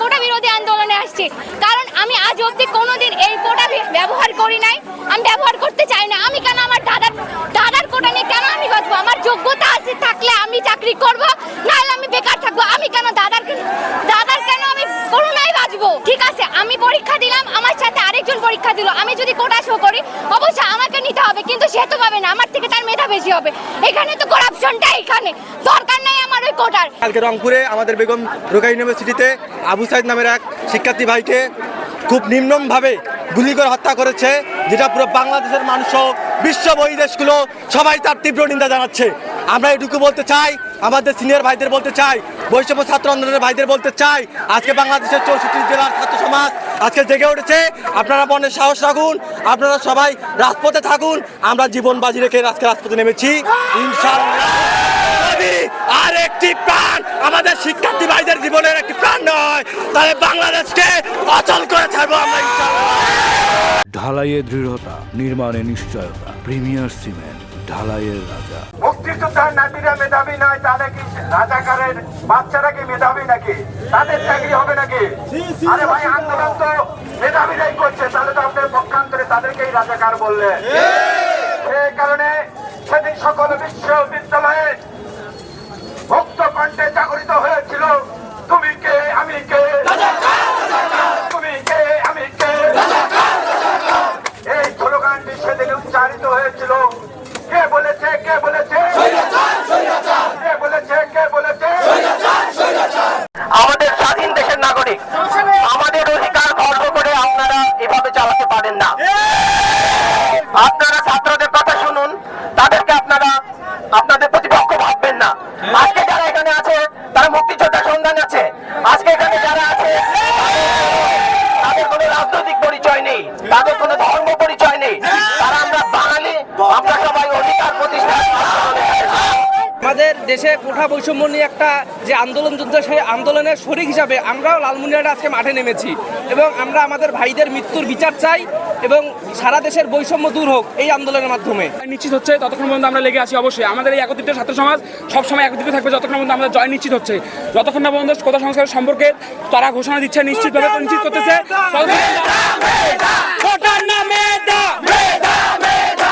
কোটা বিরোধী আন্দোলনে আসছি। কারণ আমি আজ অবধি কোনোদিন এই কোটা ব্যবহার করি নাই। আমি ব্যবহার করতে চাই না। আমি কেন আমার দাদার দাদার কোটা নিয়ে কেন আমি বাঁচবো? আমার যোগ্যতা আছে, থাকলে আমি চাকরি করব, নাহলে আমি পরীক্ষা দিল, আমি যদি কোটা শো করি অবশ্যই আমাকে নিতে হবে, কিন্তু সে তো পাবে না, আমার থেকে তার মেধা বেশি হবে। এখানে তো করাপশনটা এখানে, দরকার নাই আমার ওই কোটার কালকে রংপুরে আমাদের বেগম রোকা ইউনিভার্সিটিতে আবু সাইদ নামের এক শিক্ষার্থী ভাইকে খুব নিম্নমভাবে গুলি করে হত্যা করেছে, যেটা পুরো বাংলাদেশের মানুষ বিশ্ব বহিদেশগুলো সবাই তার তীব্র নিন্দা জানাচ্ছে। আমরা এটুকু বলতে চাই, আমাদের সিনিয়র ভাইদের বলতে চাই, বৈষম্য ছাত্র আন্দোলনের ভাইদের বলতে চাই, আজকে বাংলাদেশের চৌষট্টি জেলার ছাত্র সমাজ আজকে জেগে উঠেছে। আপনারা মনে সাহস রাখুন, আপনারা সবাই রাজপথে থাকুন, আমরা জীবন বাজি রেখে আজকে রাজপথে নেমেছি। আর একটি প্রাণ আমাদের শিক্ষার্থী ভাইদের জীবনের একটি প্রাণ নয়, তাহলে বাংলাদেশকে অচল করে ছাড়বো আমরা ঢালাইয়ে দৃঢ়তা, নির্মাণে নিশ্চয়তা, প্রিমিয়ার সিমেন্ট। ঢালাইয়ের রাজা। মুক্তিযোদ্ধার নাতিরা মেধাবী নয় তাহলে কি রাজাকারের বাচ্চারা কি মেধাবী নাকি? তাদের চাকরি হবে নাকি? আরে ভাই আন্দোলন তো মেধাবীরাই করছে তাহলে তো আপনার পক্ষান্তরে তাদেরকেই রাজাকার বললে। সেই কারণে সেদিন সকল বিশ্ববিদ্যালয়ে ভক্ত কণ্ঠে জাগরিত হয়েছিল তুমি কে আমি কে তুমি কে আমি কে এই স্লোগানটি সেদিন উচ্চারিত হয়েছিল কে বলেছে কে বলেছে কে বলেছে কে বলেছে আমাদের স্বাধীন দেশের নাগরিক আমাদের অধিকার খর্ব করে আপনারা এভাবে চালাতে পারেন না আপনারা ছাত্রদের কথা শুনুন তাদেরকে আপনারা আপনাদের প্রতিপক্ষ ভাববেন না আজকে যারা এখানে আছে তারা মুক্তিযোদ্ধা সন্ধান আছে আজকে এখানে যারা আছে তাদের কোনো রাজনৈতিক পরিচয় নেই তাদের কোনো ধর্ম নেই তারা আমরা বাঙালি আমরা সবাই অধিকার প্রতিষ্ঠা আমাদের দেশে কোঠা বৈষম্য নিয়ে একটা যে আন্দোলন চলছে সেই আন্দোলনের শরিক হিসাবে আমরাও লালমুনিয়াটা আজকে মাঠে নেমেছি। এবং আমরা আমাদের ভাইদের মৃত্যুর বিচার চাই এবং সারা দেশের বৈষম্য দূর হোক এই আন্দোলনের মাধ্যমে। নিশ্চিত হচ্ছে ততক্ষণ পর্যন্ত আমরা লেগে আছি অবশ্যই। আমাদের এই একত্রিত ছাত্র সমাজ সবসময় একত্রিত থাকবে যতক্ষণ পর্যন্ত আমাদের জয় নিশ্চিত হচ্ছে। যতক্ষণ না পর্যন্ত কোথা সংস্কার সম্পর্কে তারা ঘোষণা দিচ্ছে নিশ্চিতভাবে নিশ্চিত করতেছে